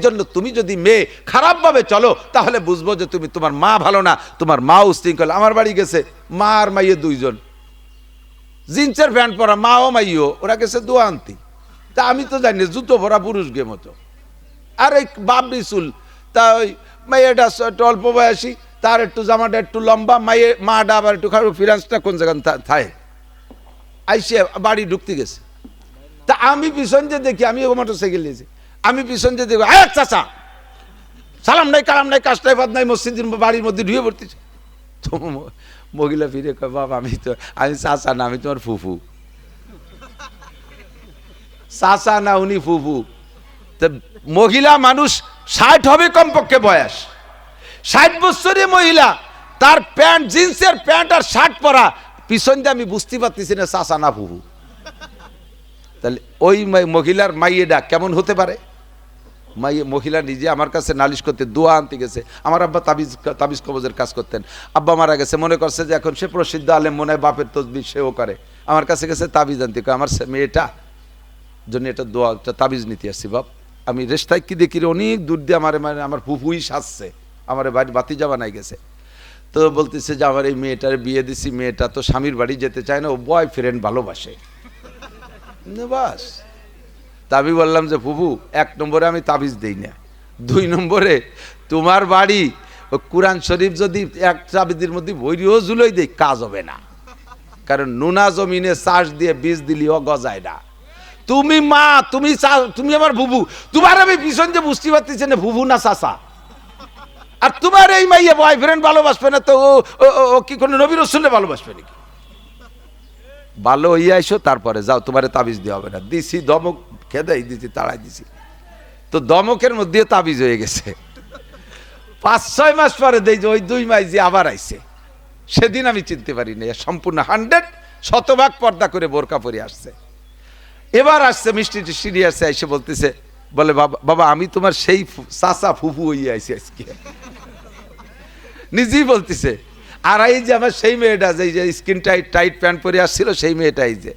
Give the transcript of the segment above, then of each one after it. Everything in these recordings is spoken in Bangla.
জন্য তুমি যদি মেয়ে খারাপভাবে চলো, তাহলে বুঝব যে তুমি তোমার মা ভালো না, তোমার মা উশৃঙ্খল। আমার বাড়ি গেছে মা আর মাইয়ে দুইজন। জিন্সের প্যান্ট পরা মা ও মাইও ওরা গেছে দোয়া আনতি তা আমি তো জানি জুতো ভরা পুরুষ গে মতো আর এই বাপ বিশুল তা ওই একটু অল্প বয়সী, তার একটু জামাটা একটু লম্বা, মাইয়ে, মাটা আবার একটু খারাপ ফিরান্সটা কোন জায়গায় থা- থাকে। আইসে বাড়ি ঢুকতে গেছে। তা আমি পিছন যে দেখি, আমি মোটর সাইকেল নিয়েছি। আমি পিছন যে দেখি আয় চাচা, সালাম নাই, কালাম নাই কাজটাই বাদ নাই মসজিদের বাড়ির মধ্যে ঢুয়ে পড়তেছে। তো মহিলা ফিরে কয়, বাবা, আমি তো, আমি চাচা না, আমি তোমার ফুফু। চাচা না, উনি ফুফু। তো মহিলা মানুষ ষাট হবে কমপক্ষে বয়স। ষাট বছরের মহিলা, তার প্যান্ট, জিন্সের প্যান্ট আর শার্ট পরা, পিছন দিয়ে আমি বুঝতে পারতেছি না, চাচা না, ফুফু। তাহলে ওই মহিলার মাইয়েডা কেমন হতে পারে? মহিলা নিজে আমার কাছে নালিশ করতে, দোয়া আনতে গেছে। আমার আব্বা তাবিজ তাবিজ কবজের কাজ করতেন। আব্বা মারা গেছে, মনে করছে যে এখন সে প্রসিদ্ধ আলেম, মনে হয় বাপের তসবি সেও করে। আমার কাছে গেছে তাবিজ আনতে। আমার মেয়েটা জন্য এটা দোয়া একটা তাবিজ নিতে আসছি, বাপ। আমি রেস্তায় কি দেখি অনেক দূর দিয়ে আমার মানে আমার ফুফুই সাজছে। আমার বাড়ি বাতি যাওয়া নাই গেছে। তো বলতেছে যে আমার এই মেয়েটার বিয়ে দিছি, মেয়েটা তো স্বামীর বাড়ি যেতে চায় না, ও বয় ফ্রেন্ড ভালোবাসে বাস। তা আমি বললাম যে, ফুফু, এক নম্বরে আমি তাবিজ দেই না। দুই নম্বরে, তোমার বাড়ি, কোরআন শরীফ যদি এক চাবিদির মধ্যে বইরিও জুলোই দেই, কাজ হবে না। কারণ নুনা জমিনে চাষ দিয়ে বীজ দিলিও গজায় না। তুমি মা, তুমি তুমি আমার বুবু তোমার আমি পিছন যে বুঝতে পারতেছি না বুবু না চাষা আর তোমার এই মাইয়া বয়ফ্রেন্ড ভালোবাসবে না তো, ও- কি কোনো নবীর রসুলে ভালোবাসবে নাকি? ভালো হইয়া আইসো, তারপরে যাও, তোমারে তাবিজ দেওয়া হবে না। দিছি দমক খেদাই দিছি, তাড়াই দিছি। তো দমকের মধ্যে তাবিজ হয়ে গেছে। পাঁচ, ছয় মাস পরে দেই যে ওই দুই মাস যে আবার আইছে। সেদিন আমি চিনতে পারি না সম্পূর্ণ হান্ড্রেড শতভাগ পর্দা করে বোরকা পরে আসছে। এবার আসছে মিষ্টি টিষ্টি আসছে এসে বলতেছে, বলে, বাবা বাবা, আমি তোমার সেই চাচা ফুফু হইয়া আইছি আজকে। নিজেই বলতেছে, আর এই যে আমার সেই মেয়েটা যে স্কিন টাইট টাইট প্যান্ট পরে আসছিল, সেই মেয়েটাই যে।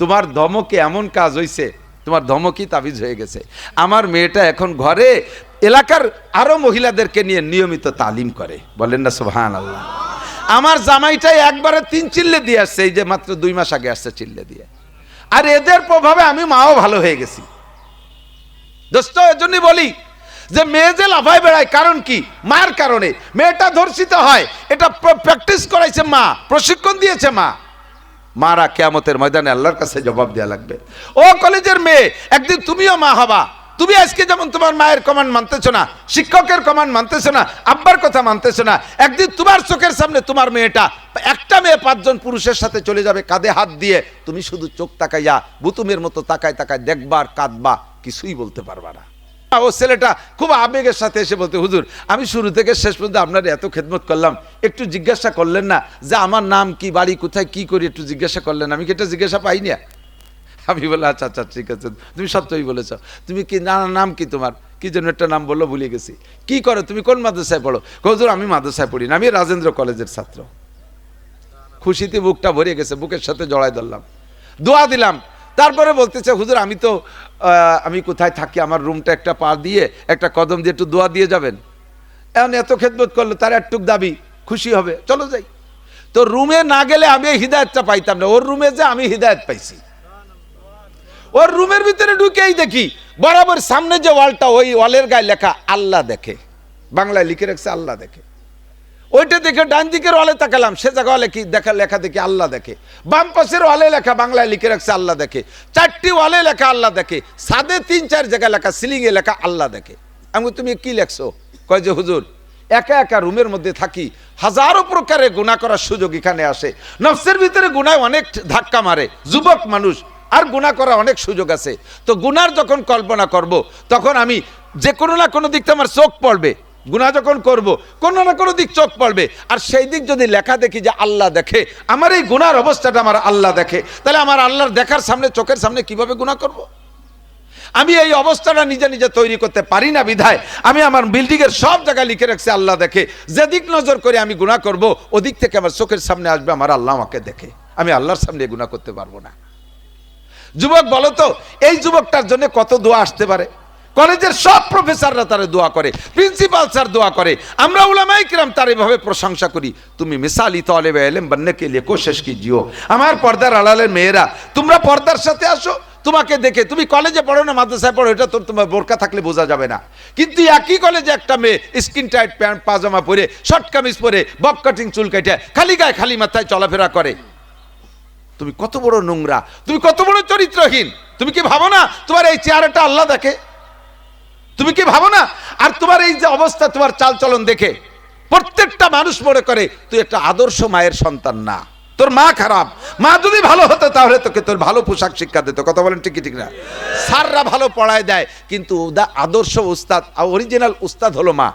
তোমার ধমকে এমন কাজ হইছে তোমার ধমকি তাবিজ হয়ে গেছে। আমার মেয়েটা এখন ঘরে এলাকার আরও মহিলাদেরকে নিয়ে নিয়মিত তালিম করে। বলেন না সুবহান আল্লাহ আমার জামাইটাই একবারে তিন চিল্লে দিয়ে আসছে, এই যে মাত্র দুই মাস আগে আসছে চিল্লে দিয়ে। আর এদের প্রভাবে আমি মাও ভালো হয়ে গেছি। দোস্ত, এজন্যই বলি যে মেয়ে যে লাফায় বেড়ায়, কারণ কি? মার কারণে। মেয়েটা ধর্ষিত হয়। এটা প্র্যাকটিস করাইছে মা, প্রশিক্ষণ দিয়েছে মা। মারা কেয়ামতের ময়দানে আল্লাহর কাছে জবাব দেওয়া লাগবে। ও কলেজের মেয়ে, একদিন তুমিও মা হবা। তুমি আজকে যেমন তোমার মায়ের কমান্ড মানতেছো না, শিক্ষকের কমান্ড মানতেছো না, আব্বার কথা মানতেছো না, একদিন তোমার চোখের সামনে তোমার মেয়েটা, একটা মেয়ে পাঁচজন পুরুষের সাথে চলে যাবে কাঁধে হাত দিয়ে, তুমি শুধু চোখ তাকাইয়া বুতুমের মতো তাকায় তাকায় দেখবার কাঁদবা, কিছুই বলতে পারবা না। ও ছেলেটা খুব আবেগের সাথে এসে বলতে, হুজুর, আমি শুরু থেকে শেষ পর্যন্ত আপনার এত খেদমত করলাম। একটু জিজ্ঞাসা করলেন না যে আমার নাম কি, বাড়ি কোথায়, কি করি একটু জিজ্ঞাসা করলেন। আমি কি এটা জিজ্ঞাসা পাই না? আমি বলে আচ্ছা আচ্ছা ঠিক আছে। তুমি সত্যই বলেছ। তুমি কি, না নাম কি তোমার? কি যেন একটা নাম বলল, ভুলে গেছি। কি করো? তুমি কোন মাদ্রাসায় পড়ো? হুজুর, আমি মাদ্রাসায় পড়ি না, আমি রাজেন্দ্র কলেজের ছাত্র। খুশিতে বুকটা ভরে গেছে, বুকের সাথে জড়াই ধরলাম। দোয়া দিলাম তারপরে বলতেছে, হুজুর, আমি তো আমি কোথায় থাকি? আমার রুমটা একটা পা দিয়ে, একটা কদম দিয়ে একটু দোয়া দিয়ে যাবেন। এখন এত খেদমত করল, তার একটুক দাবি, খুশি হবে, চলো যাই। তো রুমে না গেলে আমি হিদায়তটা পাইতাম না, ওর রুমে যে আমি হিদায়ত পাইছি। ওর রুমের ভিতরে ঢুকেই দেখি, বরাবর সামনে যে ওয়ালটা, ওই ওয়ালের গায়ে লেখা, আল্লাহ দেখে। বাংলায় লিখে রাখছে, আল্লাহ দেখে। ওইটা দেখে ডান দিকের ওয়ালে তাকালাম, সে জায়গা ওয়ালে কি দেখা লেখা দেখি? আল্লাহ দেখে। বাম পাশের ওয়ালে লেখা, বাংলায় লিখে রাখছে আল্লাহ দেখে। চারটি ওয়ালে লেখা, আল্লাহ দেখে। সাদে তিন, চার জায়গায় লেখা সিলিং এ লেখা, আল্লাহ দেখে। আমি তুমি কি লেখছো? কয় যে, হুজুর, একা একা রুমের মধ্যে থাকি। হাজারো প্রকারের গুণা করার সুযোগ এখানে আসে। নফসের ভিতরে গুনায় অনেক ধাক্কা মারে, যুবক মানুষ, আর গুণা করা অনেক সুযোগ আছে। তো গুনার যখন কল্পনা করব, তখন আমি যে কোনো না কোনো দিকটা আমার চোখ পড়বে। গুণা যখন করব, কোনো না কোনো দিক চোখ পড়বে। আর সেই দিক যদি লেখা দেখি যে আল্লাহ দেখে, আমার এই গুনার অবস্থাটা আমার আল্লাহ দেখে, তাহলে আমার আল্লাহর দেখার সামনে, চোখের সামনে কীভাবে গুণা করব। আমি এই অবস্থাটা নিজে নিজে তৈরি করতে পারি না বিধায়, আমি আমার বিল্ডিংয়ের সব জায়গায় লিখে রাখছি, আল্লাহ দেখে। যেদিক নজর করে আমি গুণা করব, ওদিক থেকে আমার চোখের সামনে আসবে, আমার আল্লাহ আমাকে দেখে। আমি আল্লাহর সামনে গুণা করতে পারব না। যুবক, বলো তো, এই যুবকটার জন্য কত দোয়া আসতে পারে? কলেজের সব প্রফেসররা তারে দোয়া করে, প্রিন্সিপাল স্যার দোয়া করে, আমরা উলামাই কিরাম তার এভাবে প্রশংসা করি। তুমি মিসালি তলে এলেম, বন্নে কে লিয়ে কোশেষ কি জিও আমার পর্দার আড়ালের মেয়েরা, তোমরা পর্দার সাথে আসো, তোমাকে দেখে। তুমি কলেজে পড়ো না, মাদ্রাসায় পড়ো, এটা তোর তোমার বোরকা থাকলে বোঝা যাবে না। কিন্তু একই কলেজে একটা মেয়ে, স্কিন টাইট প্যান্ট, পাজামা পরে, শর্ট কামিজ পরে, বব কাটিং চুল কেটে, খালি গায়ে খালি মাথায় চলাফেরা করে। তুমি কত বড় নোংরা, তুমি কত বড় চরিত্রহীন। তুমি কি ভাবো না, তোমার এই চেহারাটা আল্লাহ দেখে? তুমি কি ভাবো না? আর তোমার এই যে অবস্থা, তোমার চালচলন দেখে প্রত্যেকটা মানুষ মনে করে, তুই একটা আদর্শ মায়ের সন্তান না। তোর মা খারাপ। মা যদি ভালো হতো, তাহলে তোকে তোর ভালো পোশাক শিক্ষা দিত। কথা বলেন ঠিক কি ঠিক না? স্যাররা ভালো পড়ায় দেয়, কিন্তু উদা- আদর্শ উস্তাদ অরিজিনাল উস্তাদ হলো মা।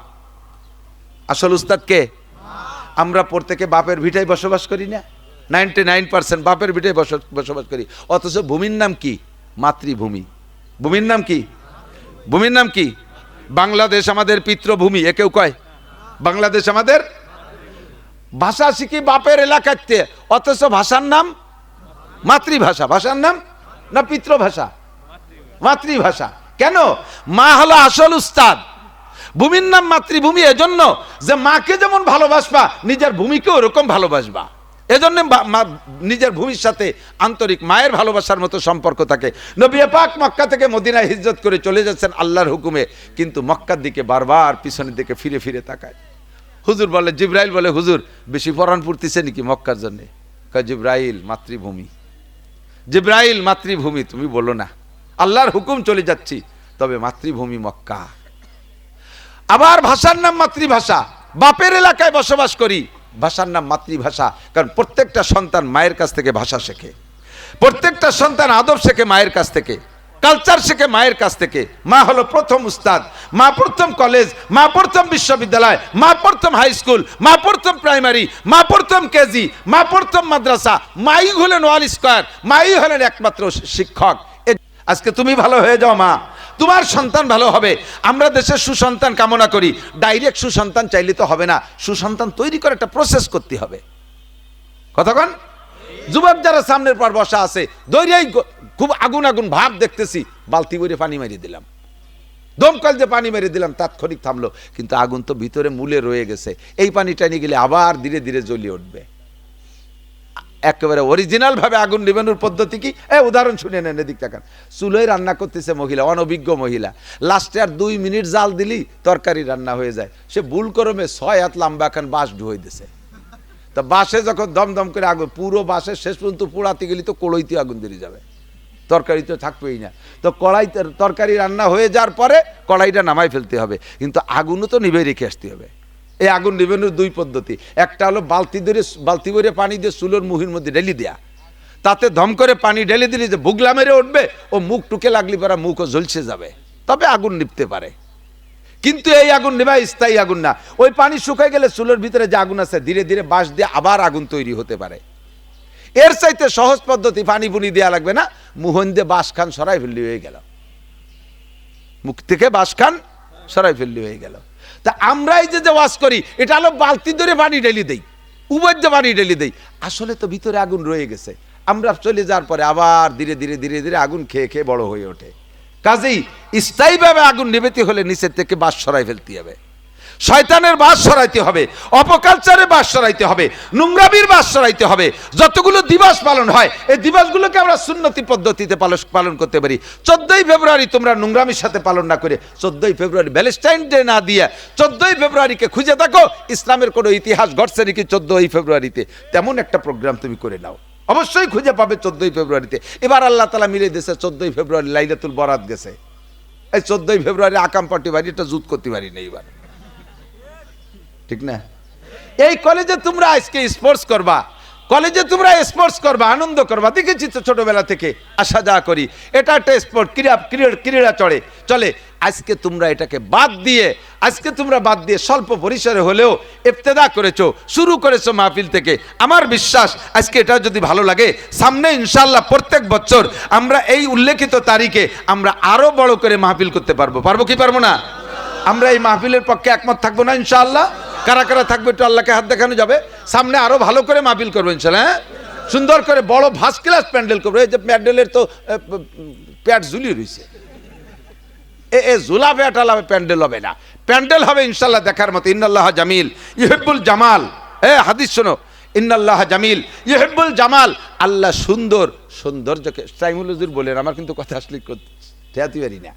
আসল উস্তাদ কে? আমরা প্রত্যেকে বাপের ভিটায় বসবাস করি না। নাইনটি নাইন পার্সেন্ট বাপের ভিটায় বসবাস করি। অথচ ভূমির নাম কি? মাতৃভূমি। ভূমির নাম কি? ভূমির নাম কি? বাংলাদেশ আমাদের পিতৃভূমি। এ কেউ কয়? বাংলাদেশ আমাদের ভাষা শিখি বাপের এলাকাতে। অথচ ভাষার নাম মাতৃভাষা। ভাষার নাম না পিতৃভাষা? মাতৃভাষা। কেন? মা হলো আসল উস্তাদ। ভূমির নাম মাতৃভূমি, এজন্য যে মাকে যেমন ভালোবাসবা, নিজের ভূমিকে ওরকম ভালোবাসবা। এজন্য নিজের ভূমির সাথে আন্তরিক মায়ের ভালোবাসার মতো সম্পর্ক থাকে। নবী পাক মক্কা থেকে মদিনায় হিজরত করে চলে যাচ্ছেন আল্লাহর হুকুমে, কিন্তু মক্কার দিকে বারবার পিছনের দিকে ফিরে ফিরে তাকায়। হুজুর বলে, জিব্রাইল বলে, হুজুর, বেশি পরাণ পড়তেছে নাকি মক্কার জন্যে? জিব্রাইল, মাতৃভূমি। জিব্রাইল, মাতৃভূমি, তুমি বলো না। আল্লাহর হুকুম চলে যাচ্ছি, তবে মাতৃভূমি মক্কা। আবার ভাষার নাম মাতৃভাষা। বাপের এলাকায় বসবাস করি ভাষার নাম মাতৃভাষা, কারণ প্রত্যেকটা সন্তান মায়ের কাছ থেকে ভাষা শেখে। প্রত্যেকটা সন্তান আদব শেখে মায়ের কাছ থেকে কালচার শেখে মায়ের কাছ থেকে। মা হলো প্রথম উস্তাদ, মা প্রথম কলেজ মা প্রথম বিশ্ববিদ্যালয়, মা প্রথম হাই স্কুল মা প্রথম প্রাইমারি মা প্রথম কেজি, মা প্রথম মাদ্রাসা, মাই হলেন ওয়াল স্কোয়ার, মাই হলেন একমাত্র শিক্ষক। আজকে তুমি ভালো হয়ে যাও, মা। তোমার সন্তান ভালো হবে। আমরা দেশের সুসন্তান কামনা করি। ডাইরেক্ট সুসন্তান চাইলে তো হবে না। সুসন্তান তৈরি করে একটা প্রসেস করতে হবে। কতক্ষণ যুবক যারা সামনের পর বসা আছে দৈরিয়াই খুব আগুন আগুন ভাব দেখতেছি। বালতি বইরে পানি মারিয়ে দিলাম। দমকল যে পানি মেরে দিলাম, তাৎক্ষণিক থামলো। কিন্তু আগুন তো ভিতরে মূলে রয়ে গেছে। এই পানি টানি গেলে আবার ধীরে ধীরে জ্বলিয়ে উঠবে। একেবারে অরিজিনাল ভাবে আগুন নিবানোর পদ্ধতি কি? এ, উদাহরণ শুনে নেন, এদিক তাকান। চুলোয় রান্না করতেছে মহিলা, অনভিজ্ঞ মহিলা। লাস্টে আর দুই মিনিট জাল দিলি, তরকারি রান্না হয়ে যায়। সে ভুল করমে ছয় হাত লম্বা এখন বাঁশ ডুয়ে দিছে। তা বাসে যখন দমদম করে আগুন, পুরো বাসে শেষ পর্যন্ত পোড়াতে গেলি তো কড়ইতে আগুন ধরে যাবে। তরকারি তো থাকবেই না। তো কড়াইতে তরকারি রান্না হয়ে যাওয়ার পরে কড়াইটা নামাই ফেলতে হবে। কিন্তু আগুনও তো নিভে রেখে আসতে হবে। এই আগুন নিবেনোর দুই পদ্ধতি। একটা হলো বালতি ধরে বালতি ভরে পানি দিয়ে চুলোর মুহির মধ্যে ঢেলি দেয়া। তাতে ধম করে পানি ঢেলে দিলে যে বুগলা মেরে উঠবে, ও মুখ টুকে লাগলি পরে মুখও ঝলসে যাবে। তবে আগুন নিভতে পারে। কিন্তু এই আগুন নেবা স্থায়ী আগুন না। ওই পানি শুকায় গেলে চুলোর ভিতরে যে আগুন আছে, ধীরে ধীরে বাঁশ দিয়ে আবার আগুন তৈরি হতে পারে। এর চাইতে সহজ পদ্ধতি পানি বুনি দেওয়া লাগবে না। মুহন দিয়ে বাঁশ খান সরাই ফেললি হয়ে গেল। মুখ থেকে বাঁশ খান সরাই ফেললি হয়ে গেল। তা আমরা এই যে ওয়াশ করি, এটা হলো বালতি ধরে পানি ঢেলে দেই, উবের যে পানি ঢেলে দেই। আসলে তো ভিতরে আগুন রয়ে গেছে। আমরা চলে যাওয়ার পরে আবার ধীরে ধীরে ধীরে ধীরে আগুন খেয়ে খেয়ে বড় হয়ে ওঠে। কাজেই স্থায়ীভাবে আগুন নিবেতে হলে নিচের থেকে বাস সরাই ফেলতে হবে। শয়তানের বাস সরাইতে হবে অপকালচারে বাস সরাইতে হবে নোংরাবির বাস সরাইতে হবে। যতগুলো দিবস পালন হয়, এই দিবসগুলোকে আমরা সুন্নতি পদ্ধতিতে পালন করতে পারি। চোদ্দই ফেব্রুয়ারি তোমরা নোংরামির সাথে পালন না করে চোদ্দই ফেব্রুয়ারি ভ্যালেন্টাইন ডে না দিয়ে চোদ্দই ফেব্রুয়ারিকে খুঁজে দেখো, ইসলামের কোনো ইতিহাস ঘটছে নাকি চোদ্দই ফেব্রুয়ারিতে। তেমন একটা প্রোগ্রাম তুমি করে নাও। অবশ্যই খুঁজে পাবে চোদ্দই ফেব্রুয়ারিতে। এবার আল্লাহ তালা মিলে দিয়েছে, চোদ্দই ফেব্রুয়ারি লাইলাতুল বরাত গেছে। এই চোদ্দই ফেব্রুয়ারি আকাম পার্টি বাড়ি, এটা জুত করতে পারি না এবার ঠিক না? এই কলেজে তোমরা আজকে স্পোর্টস করবা। কলেজে তোমরা স্পোর্টস করবা, আনন্দ করবা। দেখেছি তো ছোটবেলা থেকে আসা যা করি। এটা একটা স্পোর্ট ক্রীড়া ক্রীড়া চড়ে চলে। আজকে তোমরা এটাকে বাদ দিয়ে, আজকে তোমরা বাদ দিয়ে স্বল্প পরিসরে হলেও ইফতেদা করেছ, শুরু করেছ মাহফিল থেকে। আমার বিশ্বাস, আজকে এটা যদি ভালো লাগে, সামনে ইনশাল্লাহ প্রত্যেক বছর আমরা এই উল্লেখিত তারিখে আমরা আরও বড় করে মাহফিল করতে পারব। পারব কি পারব না? আমরা এই মাহফিলের পক্ষে একমত থাকব না ইনশাআল্লাহ? কারা কারা থাকবে একটু আল্লাহকে হাত দেখানো যাবে। সামনে আরও ভালো করে মাহফিল করব ইনশাল্লাহ হ্যাঁ? সুন্দর করে বড় ভাস ক্লাস প্যান্ডেল করব। এই যে প্যান্ডেলের তো প্যাট ঝুলিয়ে রয়েছে এ এ জুলাবে আটালাবে প্যান্ডেল হবে না। প্যান্ডেল হবে ইনশাল্লাহ দেখার মতো। ইন্নাল্লাহ জামিল ইহেব্বুল জামাল। এ, হাদিস শোনো। ইন্নাল্লাহ জামিল ইহেব্বুল জামাল। আল্লাহ সুন্দর, সৌন্দর্যকে, সাইমুল হুজুর বলেন, আমার কিন্তু কথা আসলে ঠেয়াতে পারি না।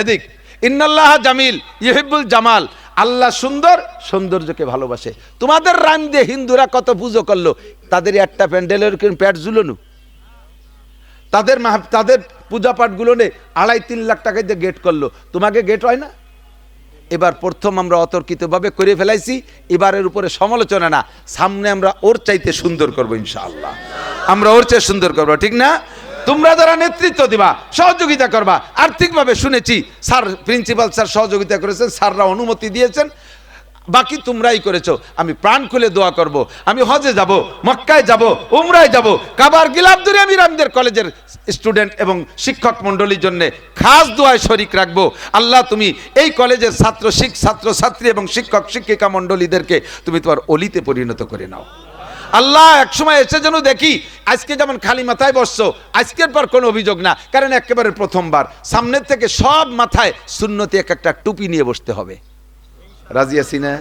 এদিক, ইন্নাল্লাহ জামিল ইহিবুল জামাল। আল্লাহ সুন্দর, সৌন্দর্যকে ভালোবাসে। তোমাদের রান দিয়ে হিন্দুরা কত পুজো করল, তাদের একটা প্যান্ডেলের প্যাট ঝুলনু। তাদের তাদের পূজা পাঠগুলো নে আড়াই তিন লাখ টাকা দিয়ে গেট করল। তোমাকে গেট হয় না? এবার প্রথম আমরা অতর্কিতভাবে করে ফেলাইছি, এবারের উপরে সমালোচনা না। সামনে আমরা ওর চাইতে সুন্দর করব ইনশাআল্লাহ। আমরা ওর চেয়ে সুন্দর করব, ঠিক না? তোমরা যারা নেতৃত্ব দিবা, সহযোগিতা করবা, আর্থিকভাবে শুনেছি, স্যার, প্রিন্সিপাল স্যার সহযোগিতা করেছেন, স্যাররা অনুমতি দিয়েছেন, বাকি তোমরাই করেছ, আমি প্রাণ খুলে দোয়া করব, আমি হজে যাব, মক্কায় যাব, উমরায় যাব, কাবার গিলাপ ধরে আমি রামদের কলেজের স্টুডেন্ট এবং শিক্ষক মণ্ডলীর জন্য খাস দোয়ায় শরিক রাখব। আল্লাহ, তুমি এই কলেজের ছাত্র শিক ছাত্র ছাত্রী এবং শিক্ষক, শিক্ষিকা মণ্ডলীদেরকে তুমি তোমার অলিতে পরিণত করে নাও। আল্লাহ এক সময় এসে যেন দেখি, আজকে যেমন খালি মাথায় বসছো, আজকের পর কোনো অভিযোগ না, কারণ একেবারে প্রথমবার। সামনের থেকে সব মাথায় শূন্যতে এক একটা টুপি নিয়ে বসতে হবে। রাজি আছি না?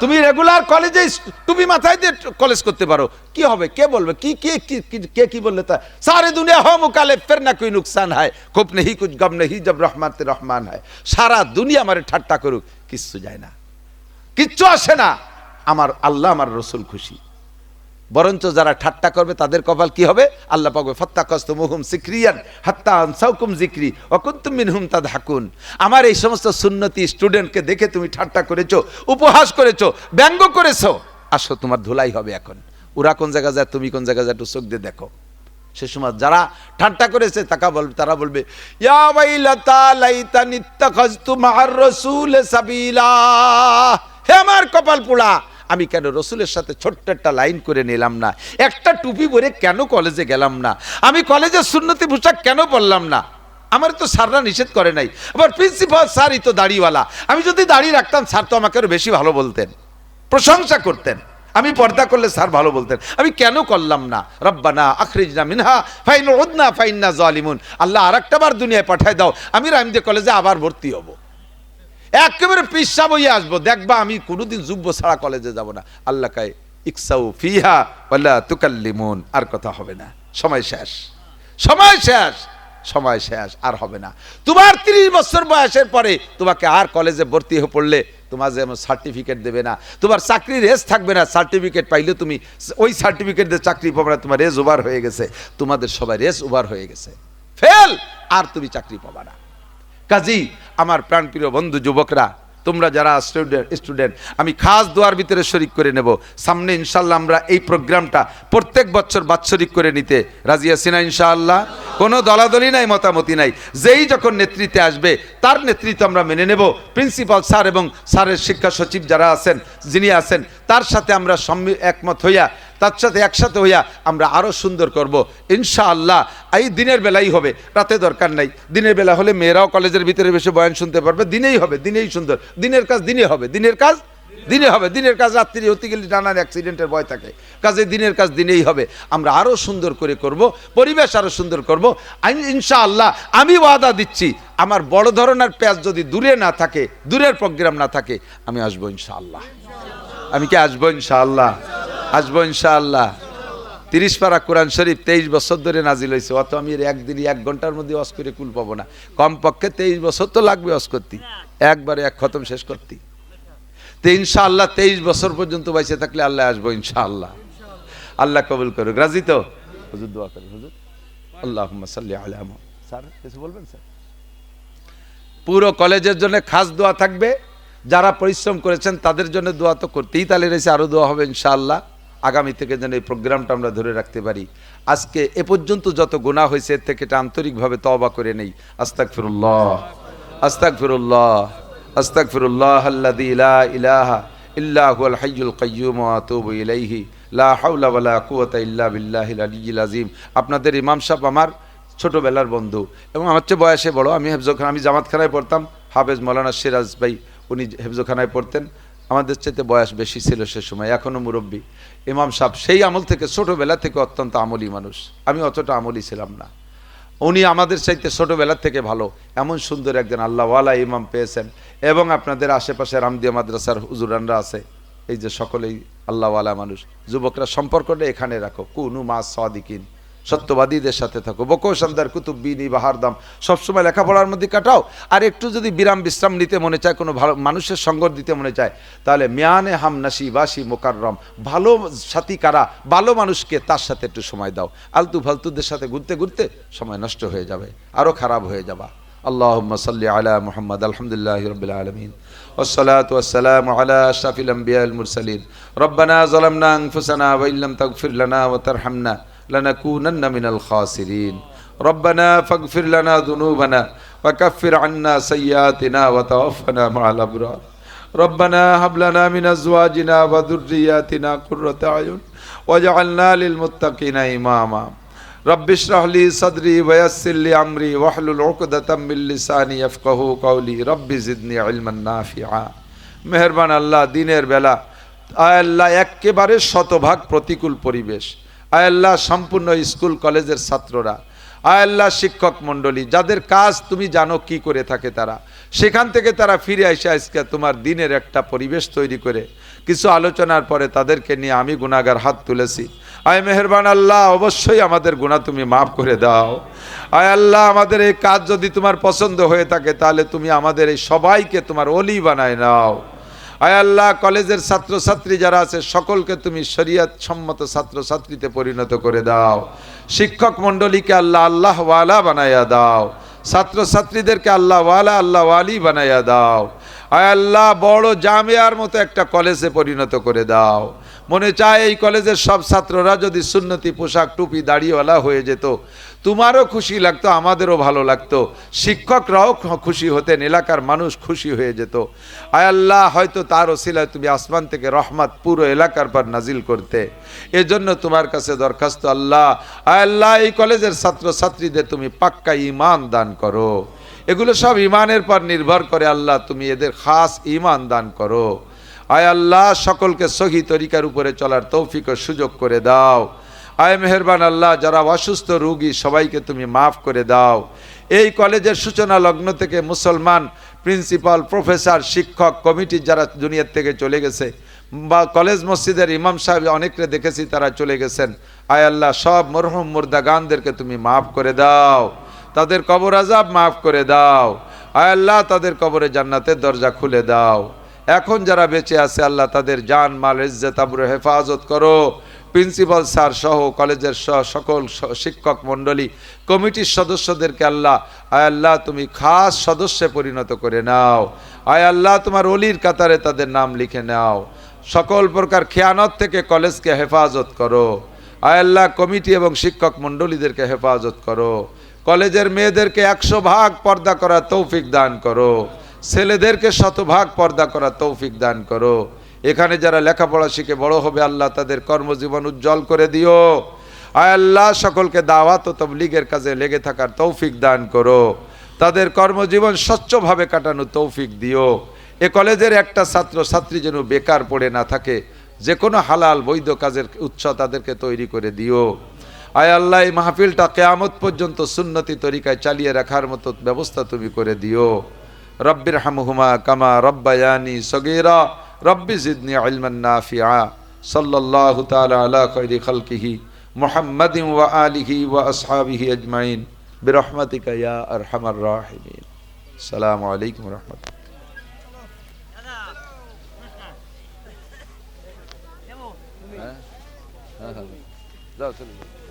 তুমি রেগুলার কলেজে টুপি মাথায় দিয়ে কলেজ করতে পারো। কি হবে? কে বলবে? কি, কে, কি, কি- বললে তা? সারে দুনিয়া হো মুকালে ফের না কই নুকসান হয়। খুব নেহি, কুছ গম নেহি, জব রহমান তে রহমান হয়। সারা দুনিয়া আমার ঠাট্টা করুক, কিচ্ছু যায় না। কিচ্ছু আসে না। আমার আল্লাহ, আমার রসুল খুশি। বরঞ্চ যারা ঠাট্টা করবে তাদের কপাল কি হবে? আল্লাহ পাকবে ফত্তা কস্ত মুহুম সিক্রিয়ান, হাত্তা আনসাউকুম জিক্রি অকুন্তুম মিনহুম তাদ হাকুন আমার এই সমস্ত সুন্নতি স্টুডেন্টকে দেখে তুমি ঠাট্টা করেছ, উপহাস করেছ, ব্যঙ্গ করেছ। আসো, তোমার ধুলাই হবে এখন। ওরা কোন জায়গা যায়, তুমি কোন জায়গা যায় একটু চোখ দিয়ে দেখো। সে সময় যারা ঠাট্টা করেছে, তাকা বলবে তারা বলবে সাবিলা। হে আমার কপাল পোড়া। আমি কেন রসুলের সাথে ছোট্ট একটা লাইন করে নিলাম না? একটা টুপি পরে কেন কলেজে গেলাম না? আমি কলেজের সুন্নতি পোশাক কেন পরলাম না? আমার তো স্যাররা নিষেধ করে নাই। আবার প্রিন্সিপাল স্যারই তো দাড়িওয়ালা। আমি যদি দাড়ি রাখতাম, স্যার তো আমাকে আরও বেশি ভালো বলতেন। প্রশংসা করতেন। আমি পর্দা করলে স্যার ভালো বলতেন। আমি কেন করলাম না? রব্বানা আখরিজনা মিনহা, ফাইন উদনা, ফাইন্না জালিমুন। আল্লাহ আরেকটা বার দুনিয়ায় পাঠায় দাও। আমি রামদে কলেজে আবার ভর্তি হব। একেবারে পিসা বইয়ে আসব। দেখবা আমি কোনোদিন যুব্য ছাড়া কলেজে যাব না। আল্লাহ কায়, ইকসাউ ফিহা ওয়ালা তুকাল্লিমুন। আর কথা হবে না। সময় শেষ। সময় শেষ। সময় শেষ। আর হবে না। তোমার তিরিশ বছর বয়সের পরে তোমাকে আর কলেজে ভর্তি হয়ে পড়লে তোমার যেমন সার্টিফিকেট দেবে না। তোমার চাকরির রেস থাকবে না। সার্টিফিকেট পাইলে তুমি ওই সার্টিফিকেট দিয়ে চাকরি পাবে না। তোমার রেস ওভার হয়ে গেছে। তোমাদের সবাই রেস ওভার হয়ে গেছে। ফেল! আর তুমি চাকরি পাবা না। কাজী, আমার প্রাণপ্রিয় বন্ধু, যুবকরা, তোমরা যারা স্টুডেন্ট স্টুডেন্ট আমি খাস দোয়ার ভিতরে শরিক করে নেব। সামনে ইনশাল্লাহ আমরা এই প্রোগ্রামটা প্রত্যেক বছর বাৎসরিক করে নিতে রাজি আছি না ইনশাআল্লাহ? কোনো দলাদলি নাই মতামতি নাই। যেই যখন নেতৃত্বে আসবে, তার নেতৃত্ব আমরা মেনে নেব। প্রিন্সিপাল স্যার এবং স্যারের শিক্ষা সচিব যারা আছেন, যিনি আছেন, তার সাথে আমরা একমত হইয়া তার সাথে একসাথে হইয়া আমরা আরও সুন্দর করব। ইনশাআল্লাহ, এই দিনের বেলাই হবে, রাতে দরকার নাই। দিনের বেলা হলে মেয়েরাও কলেজের ভিতরে বসে বয়ান শুনতে পারবে। দিনেই হবে, দিনেই সুন্দর। দিনের কাজ দিনে হবে। দিনের কাজ দিনে হবে। দিনের কাজ রাত্রি হতে গেলে নানান অ্যাক্সিডেন্টের ভয় থাকে। কাজে দিনের কাজ দিনেই হবে। আমরা আরও সুন্দর করে করব, পরিবেশ আরও সুন্দর করব। আইন- ইনশাআল্লাহ, আমি ওয়াদা দিচ্ছি, আমার বড় ধরনের প্যাচ যদি দূরে না থাকে, দূরের প্রোগ্রাম না থাকে, আমি আসব ইনশাআল্লাহ। আমি কি আসব ইনশাআল্লাহ? আসব ইনশাআল্লাহ। তিরিশ পারা কোরআন শরীফ তেইশ বছর ধরে নাজিল হয়েছে। অত আমি একদিনই এক ঘণ্টার মধ্যে অস করে কুল পাবো না। কমপক্ষে তেইশ বছর তো লাগবে অস করতে। একবারে এক খতম শেষ করতে। তো ইনশাআল্লাহ তেইশ বছর পর্যন্ত বাইসে থাকলে আল্লাহ আসব ইনশাআল্লাহ। আল্লাহ কবুল করুক। রাজি তো? হুজুর দোয়া করুন, হুজুর। আল্লাহ সাল্লি আলা মুহাম্মদ। স্যার, কিছু বলবেন, স্যার? পুরো কলেজের জন্য খাস দোয়া থাকবে। যারা পরিশ্রম করেছেন তাদের জন্য দোয়া তো করতেই তাহলে রয়েছে আরও দোয়া হবে ইনশাআল্লাহ। আগামী থেকে যেন এই প্রোগ্রামটা আমরা ধরে রাখতে পারি। আজকে এ পর্যন্ত যত গুণা হয়েছে, এর থেকে এটা আন্তরিকভাবে তওবা করে নেই। আস্তাক ফিরুল্লাহ আস্তাক ফিরুল্লাহ আস্তাক ফিরুল্লাহ আল্লাদি ইলা ইলাহা ইল্লাহু কাইয়্যুম ওয়া আতুবু ইলাইহি। লা হাওলা ওয়ালা কুওয়াতা ইল্লা বিল্লাহিল আলিয়্যিল আযীম। আপনাদের ইমাম সাহেব আমার ছোটবেলার বন্ধু এবং আমার চেয়ে বয়সে বড়। আমি হেফজখানা, আমি জামাতখানায় পড়তাম। হাফেজ মৌলানা সিরাজ ভাই, উনি হেফজখানায় পড়তেন। আমাদের চাইতে বয়স বেশি ছিল সে সময়। এখনও মুরব্বী। ইমাম সাহেব, সেই আমল থেকে ছোটোবেলা থেকে অত্যন্ত আমলি মানুষ। আমি অতটা আমলি ছিলাম না। উনি আমাদের চাইতে ছোটোবেলা থেকে ভালো। এমন সুন্দর একজন আল্লাহওয়ালা ইমাম পেয়েছেন। এবং আপনাদের আশেপাশে রামদিয়া মাদ্রাসার হুজুরানরা আছে। এই যে সকলেই আল্লাহওয়ালা মানুষ। যুবকরা সম্পর্কটা এখানে রাখো। কুনু মা সাদিকিন। সত্যবাদীদের সাথে থাকো বকো সন্দার কুতুব বিনি বাহার দাম সবসময় লেখাপড়ার মধ্যে কাটাও আর একটু যদি বিরাম বিশ্রাম নিতে মনে চায় কোনো ভালো মানুষের সঙ্গ দিতে মনে চায় তাহলে মিয়ানে হাম নাসি বাসি মোকাররম ভালো সাথী কারা ভালো মানুষকে তার সাথে একটু সময় দাও আলতু ফালতুদের সাথে ঘুরতে ঘুরতে সময় নষ্ট হয়ে যাবে আরও খারাপ হয়ে যাবা اللهم صل على محمد الحمد لله رب العالمين والصلاة والسلام على أشرف الأنبياء المرسلين ربنا ظلمنا أنفسنا وإن لم تغفر لنا وترحمنا لنكونن من الخاسرين ربنا فاغفر لنا ذنوبنا وكفر عنا سيئاتنا وتوفنا مع الأبرار ربنا هب لنا من أزواجنا وذرياتنا قرة أعين واجعلنا للمتقين إماما رب اشرح لي صدري ويسر لي امري واحلل عقدة من لساني يفقهوا قولي رب زدني علما نافعا মেহেরবান আল্লাহ দিনের বেলা আয় আল্লাহ একেবারে শতভাগ প্রতিকূল পরিবেশ আয় আল্লাহ, সম্পূর্ণ স্কুল, কলেজের ছাত্ররা। আল্লাহ, শিক্ষক মণ্ডলী, যাদের কাজ তুমি জানো কি করে থাকে তারা। সেখান থেকে তারা ফিরে আসে আজকে তোমার দিনের একটা পরিবেশ তৈরি করে। কিছু আলোচনার পরে তাদেরকে নিয়ে আমি গুণাগার হাত তুলেছি। আয় মেহরবান আল্লাহ, অবশ্যই আমাদের গুণা তুমি মাফ করে দাও। আয় আল্লাহ, আমাদের এই কাজ যদি তোমার পছন্দ হয়ে থাকে, তাহলে তুমি আমাদের এই সবাইকে তোমার অলি বানায় নাও। আল্লাহ, কলেজের ছাত্রছাত্রী যারা আছে, সকলকে তুমি শরিয়ত সম্মত ছাত্রছাত্রীতে পরিণত করে দাও। শিক্ষক মণ্ডলীকে আল্লাহ আল্লাহ ওয়ালা বানাইয়া দাও। ছাত্রছাত্রীদেরকে আল্লাহ ওয়ালা, আল্লাহ ওয়ালি বানাইয়া দাও। আয় আল্লাহ, বড় জামিয়ার মতো একটা কলেজে পরিণত করে দাও। মনে চায় এই কলেজের সব ছাত্ররা যদি সুন্নতি পোশাক, টুপি, দাড়িওয়ালা হয়ে যেত তোমারও খুশি লাগতো, আমাদেরও ভালো লাগতো। শিক্ষকরাও খুশি হতেন, এলাকার মানুষ খুশি হয়ে যেত। আয় আল্লাহ, হয়তো তার ওসিলায় তুমি আসমান থেকে রহমত পুরো এলাকার পর নাজিল করতে। এজন্য তোমার কাছে দরখাস্ত, আল্লাহ, আয় আল্লাহ, এই কলেজের ছাত্র ছাত্রীদের তুমি পাক্কা ইমান দান করো। এগুলো সব ইমানের পর নির্ভর করে, আল্লাহ, তুমি এদের খাস ইমান দান করো। আয় আল্লাহ, সকলকে সহি তরিকার উপরে চলার তৌফিক ও সুযোগ করে দাও। আয় মেহেরবান আল্লাহ, যারা অসুস্থ রুগী, সবাইকে তুমি মাফ করে দাও। এই কলেজের সূচনা লগ্ন থেকে মুসলমান প্রিন্সিপাল, প্রফেসর, শিক্ষক কমিটি যারা দুনিয়ার থেকে চলে গেছে, বা কলেজ মসজিদের ইমাম সাহেব অনেকরে দেখেছি, তারা চলে গেছেন। আয় আল্লাহ, সব মরহুম মুর্দাগানদেরকে তুমি মাফ করে দাও। তাদের কবর আজাব মাফ করে দাও। আয় আল্লাহ, তাদের কবরে জান্নাতের দরজা খুলে দাও। এখন যারা বেঁচে আছে, আল্লাহ তাদের জান, মাল, ইজ্জত, আবরু হেফাজত করো। প্রিন্সিপাল স্যার সহ কলেজের সকল শিক্ষক মণ্ডলী, কমিটির সদস্যদেরকে আল্লাহ, আয় আল্লাহ তুমি খাস সদস্যে পরিণত করে নাও। আয় আল্লাহ তোমার অলির কাতারে তাদের নাম লিখে নাও। সকল প্রকার খেয়ানত থেকে কলেজকে হেফাজত করো। আয় আল্লাহ কমিটি এবং শিক্ষক মণ্ডলীদেরকে হেফাজত করো। কলেজের মেয়েদেরকে একশো ভাগ পর্দা করা তৌফিক দান করো। ছেলেদেরকে শতভাগ পর্দা করা তৌফিক দান করো। এখানে যারা লেখাপড়া শিখে বড় হবে, আল্লাহ তাদের কর্মজীবন উজ্জ্বল করে দিও। আয় আল্লাহ, সকলকে দাওয়াত ও তবলিগের কাজে লেগে থাকার তৌফিক দান করো। তাদের কর্মজীবন স্বচ্ছভাবে কাটানো তৌফিক দিও। এ কলেজের একটা ছাত্র, ছাত্রী যেন বেকার পড়ে না থাকে, যে কোনো হালাল বৈধ কাজের উৎস তাদেরকে তৈরি করে দিও। আয় আল্লাহ, এই মাহফিলটা কেয়ামত পর্যন্ত সুন্নতি তরিকায় চালিয়ে রাখার মতো ব্যবস্থা তুমি করে দিও। রব্বির হামহুমা কামা রব্বায়ানি সগীরা। রব্বি জিদনি ইলমান নাফিআ সাল্লাল্লাহু তাআলা আলা খায়রি খালকিহি মুহাম্মাদিন ওয়া আলিহি ওয়া আসহাবিহি আজমাইন বিরহমাতিকা ইয়া আরহামার রাহিমিন আসসালামু আলাইকুম ওয়া রাহমাতুল্লাহ যাও চলে যাও